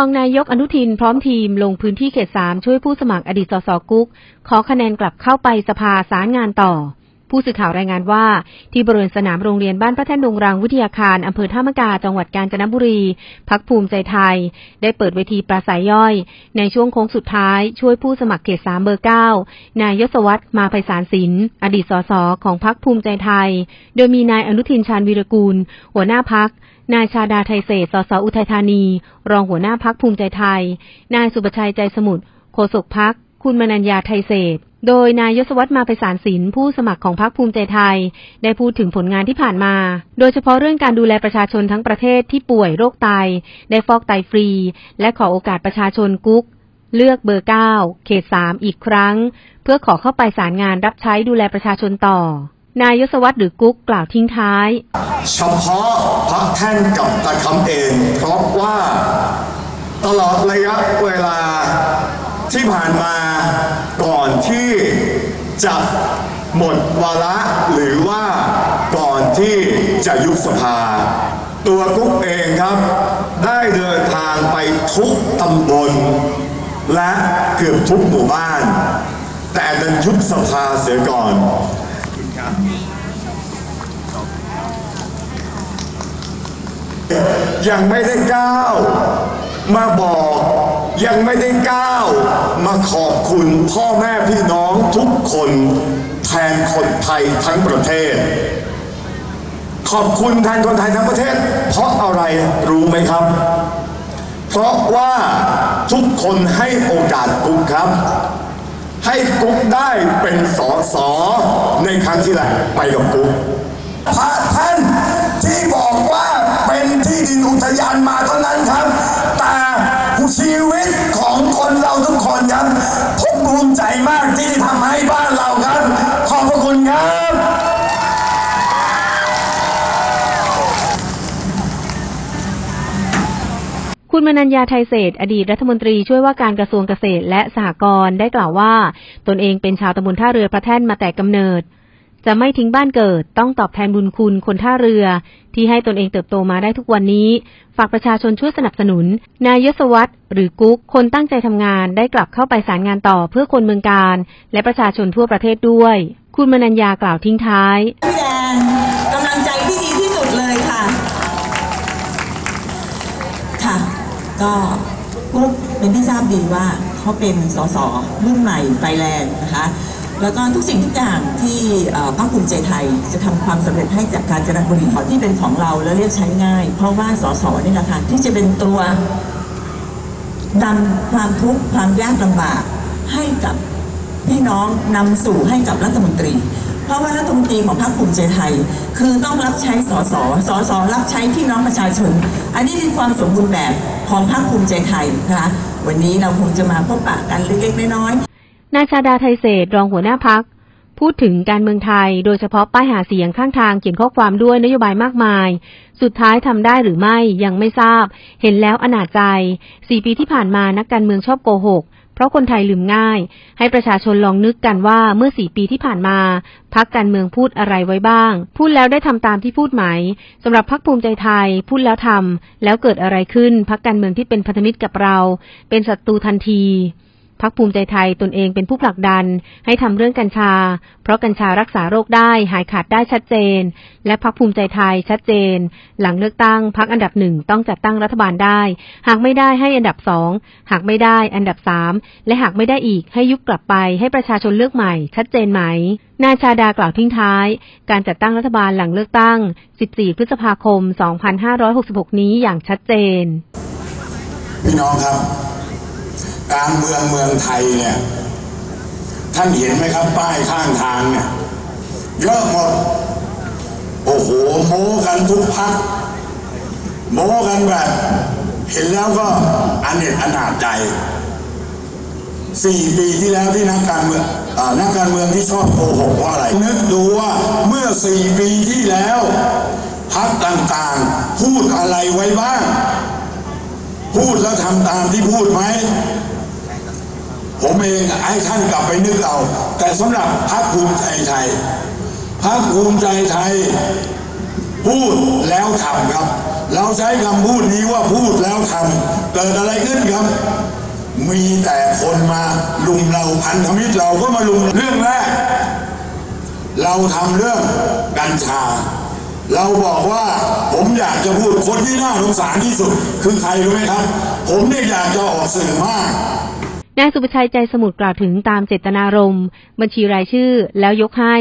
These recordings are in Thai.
องนายกอนุทินพร้อมทีมลงพื้นที่เขตสามช่วยผู้สมัครอดีตสสกุ๊กขอคะแนนกลับเข้าไปสภาสารงานต่อ ผู้สื่อข่าวรายงานว่า ที่บริเวณสนามโรงเรียนบ้านพระแท่นดงรังวิทยาคารอำเภอท่ามะกาจังหวัดกาญจนบุรี พักภูมิใจไทย ได้เปิดเวทีปราศัยย่อย ในช่วงโค้งสุดท้ายช่วยผู้สมัครเขตสามเบอร์เก้านายยศวัตรมาไพศาลศิลป์อดีตสสของพักภูมิใจไทย โดยมีนายอนุทินชาญวีรกูล หัวหน้าพักนายชาดาไทยเศษสสอุทัยธานี รองหัวหน้าพักภูมิใจไทย นายสุประชัยใจสมุทรโฆษกพัก คุณมนัญญาไทยเศษ โดยนายยศวัตรมาไพศาลศิลป์ผู้สมัครของพักภูมิใจไทย ได้พูดถึงผลงานที่ผ่านมา โดยเฉพาะเรื่องการดูแลประชาชนทั้งประเทศที่ป่วยโรคไต ได้ฟอกไตฟรี และขอโอกาสประชาชนกุ๊ก เลือกเบอร์ 9 เขต 3 อีกครั้ง เพื่อขอเข้าไปสารงานรับใช้ดูแลประชาชนต่อ นายยศวัตรหรือกุ๊กกล่าวทิ้งท้าย เฉพาะพักแท่นกับตะคำเองเพราะว่า ตลอดระยะเวลา ที่ผ่านมาก่อนที่จะหมดวาระหรือว่าก่อนที่จะยุบสภา ตัวกุ๊กเองครับ ได้เดินทางไปทุกตำบล และเกือบทุกหมู่บ้าน แต่ดันยุบสภาเสียก่อนยังไม่ได้ก้าวมาบอก ยังไม่ได้ก้าวมาขอบคุณพ่อแม่พี่น้องทุกคนแทนคนไทยทั้งประเทศ ขอบคุณแทนคนไทยทั้งประเทศ เพราะอะไรรู้ไหมครับ เพราะว่าทุกคนให้โอกาสกุ๊กครับ ให้กุ๊กได้เป็นสอสอในครั้งที่แล้วไปกับกุ๊กพระท่านที่บอกว่าเป็นที่ดินอุทยานมาเท่านั้นครับ ชีวิตของคนเราทุกคนครับผมภูมิใจมากที่ทำให้บ้านเราครับ ขอบพระคุณครับคุณมนัญญาไทยเศษ อดีตรัฐมนตรีช่วยว่าการกระทรวงเกษตรและสหกรณ์ได้กล่าวว่า ตนเองเป็นชาวตำบลท่าเรือพระแท่นมาแต่กำเนิด จะไม่ทิ้งบ้านเกิด ต้องตอบแทนบุญคุณคนท่าเรือ ที่ให้ตนเองเติบโตมาได้ทุกวันนี้ ฝากประชาชนช่วยสนับสนุน นายยศวัตรหรือกุ๊ก คนตั้งใจทำงานได้กลับเข้าไปสารงานต่อเพื่อคนเมืองการ และประชาชนทั่วประเทศด้วย คุณมนัญญากล่าวทิ้งท้ายแดงกำลังใจที่ดีที่สุดเลยค่ะ ค่ะ ก็กุ๊กเป็นที่ทราบดีว่าเขาเป็นสสรุ่นใหม่ไฟแรงนะคะ แล้วก็ทุกสิ่งทุกอย่างที่ภาคภูมิใจไทยจะทำความสำเร็จให้จากการจนบุรีขอที่เป็นของเราแล้วเรียกใช้ง่าย เพราะว่าสสนี่แหละค่ะที่จะเป็นตัวนำความทุกข์ความยากลำบากให้กับพี่น้องนำสู่ให้กับรัฐมนตรี เพราะว่ารัฐมนตรีของพรรคภูมิใจไทย คือต้องรับใช้สสสสรับใช้พี่น้องประชาชน อันนี้คือความสมบูรณ์แบบของพรรคภูมิใจไทยนะคะวันนี้เราคงจะมาพบปะกันเล็กๆน้อยๆ นายชาดาไทยเศษรองหัวหน้าพัก พูดถึงการเมืองไทย โดยเฉพาะป้ายหาเสียงข้างทางเขียนข้อความด้วยนโยบายมากมาย สุดท้ายทำได้หรือไม่ยังไม่ทราบ เห็นแล้วอนาจใจสี่ปีที่ผ่านมานักการเมืองชอบโกหกเพราะคนไทยลืมง่าย ให้ประชาชนลองนึกกันว่าเมื่อสี่ปีที่ผ่านมาพักการเมืองพูดอะไรไว้บ้าง พูดแล้วได้ทำตามที่พูดไหมสำหรับพักภูมิใจไทย พูดแล้วทำแล้วเกิดอะไรขึ้นพักการเมืองที่เป็นพันธมิตรกับเรา เป็นศัตรูทันที พักภูมิใจไทยตนเองเป็นผู้ผลักดัน ให้ทำเรื่องกัญชา เพราะกัญชารักษาโรคได้หายขาดได้ชัดเจน และพักภูมิใจไทยชัดเจน หลังเลือกตั้งพักอันดับหนึ่งต้องจัดตั้งรัฐบาลได้ หากไม่ได้ให้อันดับสองหากไม่ได้อันดับสามและหากไม่ได้อีกให้ยุบกลับไปให้ประชาชนเลือกใหม่ ชัดเจนไหมนายชาดากล่าวทิ้งท้าย การจัดตั้งรัฐบาลหลังเลือกตั้ง 14 พฤษภาคม 2566 นี้อย่างชัดเจน พี่น้องครับ การเมืองเมืองไทยเนี่ย ท่านเห็นไหมครับป้ายข้างทางเนี่ยเยอะหมด โอ้โหโม้กันทุกพักโม้กันแบบ เห็นแล้วก็อันเน็ตอนาจใจสี่ปีที่แล้วที่นักการเมืองอนักการเมืองที่ชอบโกหกเพราะอะไร นึกดูว่าเมื่อสี่ปีที่แล้วพักต่างๆ พูดอะไรไว้บ้าง พูดแล้วทำตามที่พูดไหม ผมเองให้ท่านกลับไปนึกเอา แต่สำหรับพรรคภูมิใจไทยพรรคภูมิใจไทย พูดแล้วทำครับ เราใช้คำพูดนี้ว่าพูดแล้วทำเกิดอะไรขึ้นครับ มีแต่คนมาลุมเราพันธมิตรเราก็มาลุมเรื่องแรก เราทำเรื่องกัญชา เราบอกว่าผมอยากจะพูดคนที่น่าสงสารที่สุด คือใครรู้ไหมครับ ผมเนี่ยอยากจะออกสื่อมาก นายสุประชัยใจสมุทรกล่าวถึงตามเจตนารมณ์ บัญชีรายชื่อ แล้วยกให้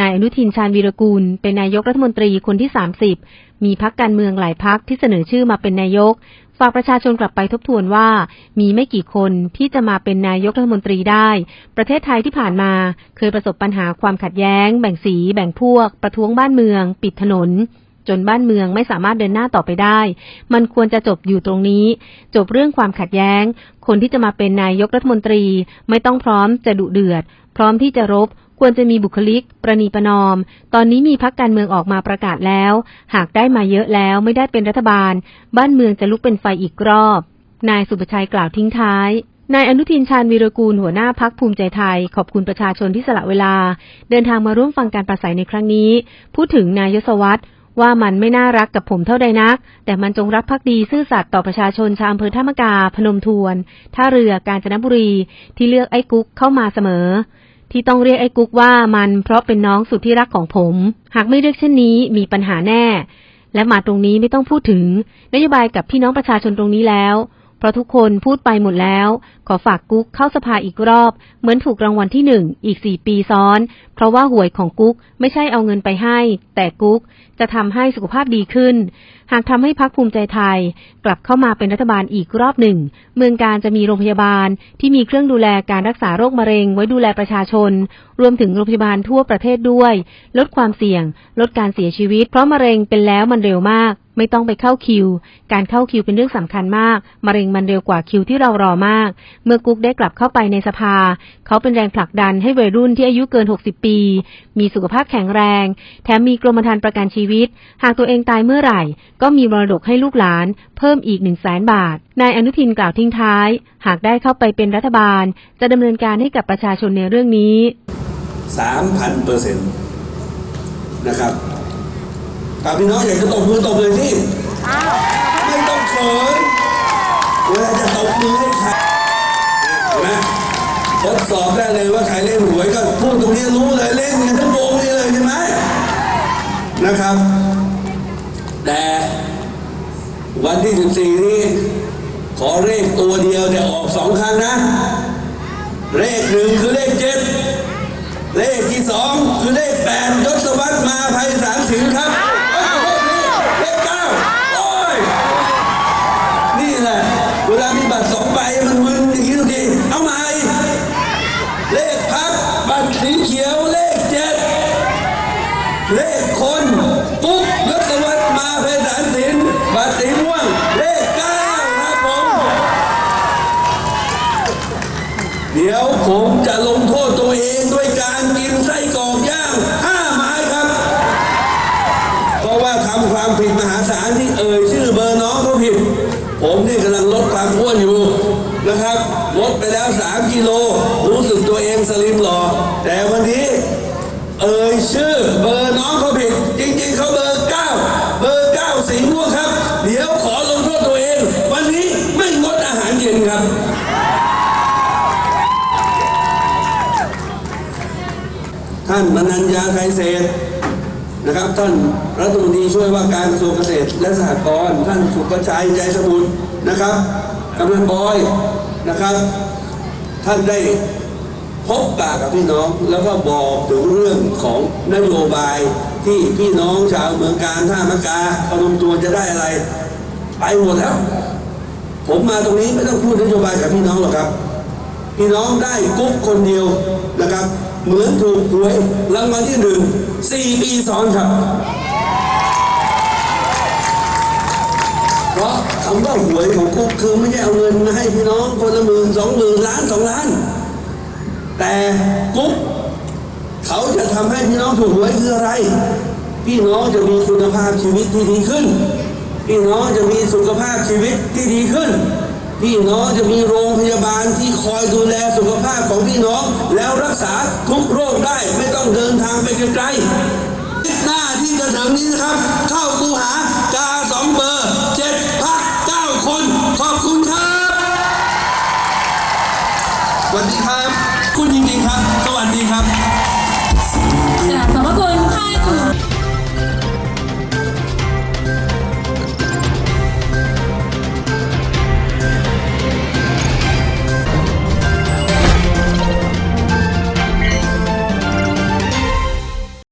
นายอนุทินชาญวีรกูล เป็นนายกรัฐมนตรีคนที่ 30 มีพักการเมืองหลายพักที่เสนอชื่อมาเป็นนายก ฝากประชาชนกลับไปทบทวนว่า มีไม่กี่คนที่จะมาเป็นนายกรัฐมนตรีได้ ประเทศไทยที่ผ่านมา เคยประสบปัญหาความขัดแย้ง แบ่งสี แบ่งพวก ประท้วงบ้านเมือง ปิดถนน จนบ้านเมืองไม่สามารถเดินหน้าต่อไปได้ มันควรจะจบอยู่ตรงนี้ จบเรื่องความขัดแย้ง คนที่จะมาเป็นนายกรัฐมนตรี ไม่ต้องพร้อมจะดุเดือด พร้อมที่จะรบควรจะมีบุคลิก ประนีประนอม ตอนนี้มีพักการเมืองออกมาประกาศแล้ว หากได้มาเยอะแล้วไม่ได้เป็นรัฐบาล บ้านเมืองจะลุกเป็นไฟอีกรอบ นายสุประชัยกล่าวทิ้งท้ายนายอนุทินชาญวีรกูลหัวหน้าพักภูมิใจไทย ขอบคุณประชาชนที่สละเวลา เดินทางมาร่วมฟังการปราศัยในครั้งนี้ พูดถึงนายยศวัตร ว่ามันไม่น่ารักกับผมเท่าใดนัก แต่มันจงรักภักดีซื่อสัตย์ต่อประชาชนชาวอำเภอท่ามะกา พนมทวนท่าเรือกาญจนบุรี ที่เลือกไอ้กุ๊กเข้ามาเสมอ ที่ต้องเรียกไอ้กุ๊กว่ามันเพราะเป็นน้องสุดที่รักของผม หากไม่เรียกเช่นนี้มีปัญหาแน่ และมาตรงนี้ไม่ต้องพูดถึงนโยบายกับพี่น้องประชาชนตรงนี้แล้ว เพราะทุกคนพูดไปหมดแล้ว ขอฝากกุ๊กเข้าสภาอีกรอบ เหมือนถูกรางวัลที่หนึ่งอีกสี่ปีซ้อน เพราะว่าหวยของกุ๊กไม่ใช่เอาเงินไปให้ แต่กุ๊กจะทำให้สุขภาพดีขึ้น หากทำให้พักภูมิใจไทย กลับเข้ามาเป็นรัฐบาลอีกรอบหนึ่ง เมืองการจะมีโรงพยาบาลที่มีเครื่องดูแลการรักษาโรคมะเร็งไว้ดูแลประชาชน รวมถึงโรงพยาบาลทั่วประเทศด้วย ลดความเสี่ยง ลดการเสียชีวิต เพราะมะเร็งเป็นแล้วมันเร็วมากไม่ต้องไปเข้าคิว การเข้าคิวเป็นเรื่องสำคัญมาก มะเร็งมันเร็วกว่าคิวที่เรารอมาก เมื่อกุ๊กได้กลับเข้าไปในสภา เขาเป็นแรงผลักดันให้วัยรุ่นที่อายุเกิน 60 ปี มีสุขภาพแข็งแรง แถมมีกรมธรรม์ประกันชีวิต หากตัวเองตายเมื่อไหร่ ก็มีมรดกให้ลูกหลาน เพิ่มอีก1 0 0 0 0แสนบาท นายอนุทินกล่าวทิ้งท้าย หากได้เข้าไปเป็นรัฐบาล จะดำเนินการให้กับประชาชนในเรื่องนี้สามพันเปอร์เซ็นต์นะครับ ถ้าพี่น้องอยากจะตบมือตบเลยที่ไม่ต้องเขินเวลาจะตบมือให้ใครเห็นไหมทดสอบได้เลยว่าใครเล่นหวยก็พูดตรงนี้รู้เลยเล่นกันทั้งวงนี้เลยใช่ไหมนะครับ แต่วันที่ 14 นี้ ขอเลขตัวเดียวแต่ออกสองครั้งนะ เลขหนึ่งคือเลขเจ็ดเลขที่สองคือเลขแปดยศวัตรมาภัยสารสินครับ ใบมันมึนอย่างนี้ทุกทีเอาใหม่เลขพักบัตรสีเขียวเลขเจ็ดเลขคนปุ๊กยศวัตรมาภัยสารสินบัตรสีม่วงเลขเก้าครับผมเดี๋ยวผมจะลงโทษตัวเองด้วยการกินไส้กรอกย่างห้าไม้ครับ เพราะว่าทำความผิดมหาศาลที่เอ่ยชื่อเบอร์น้องเขาผิด ผมนี่กำลังลดความอ้วนอยู่นะครับ ลดไปแล้ว 3 กิโล รู้สึกตัวเองสลิมหล่อ แต่วันนี้ เอ่ยชื่อเบอร์น้องเขาผิด จริงๆเขาเบอร์ 9 เบอร์ 9 สีม่วงครับ เดี๋ยวขอลงโทษตัวเอง วันนี้ไม่งดอาหารเย็นครับท่านมนัญญาไทยเศษ นะครับท่านรัฐมนตรีช่วยว่าการกระทรวงเกษตรและสหกรณ์ท่านสุประชัยใจสมุทรนะครับกำนันบอยนะครับ ท่านได้พบปะกับพี่น้องแล้วก็บอกถึงเรื่องของนโยบายที่พี่น้องชาวเมืองการท่ามะกาพนมตัวจะได้อะไรไปหมดแล้ว ผมมาตรงนี้ไม่ต้องพูดนโยบายกับพี่น้องหรอกครับ พี่น้องได้กุ๊กคนเดียวนะครับ เหมือนถูกหวยรางวัลที่หนึ่งสี่ปีซ้อนครับ เพราะคำว่าหวยของกุ๊กคือไม่ใช่เอาเงินมาให้พี่น้องคนละหมื่นสองหมื่นล้านสองล้าน แต่กุ๊กเขาจะทำให้พี่น้องถูกหวยคืออะไร พี่น้องจะมีคุณภาพชีวิตที่ดีขึ้น พี่น้องจะมีสุขภาพชีวิตที่ดีขึ้น พี่น้องจะมีโรงพยาบาลที่คอยดูแลสุขภาพของพี่น้อง แล้วรักษาทุกโรคได้ไม่ต้องเดินทางไปไกลๆหน้าที่จะถึงนี้นะครับ เข้าคูหากาสองเบอร์เจ็ดพักเก้าคน ขอบคุณครับสวัสดีครับ คุณจริงๆครับ สวัสดีครับขอบคุณค่ะ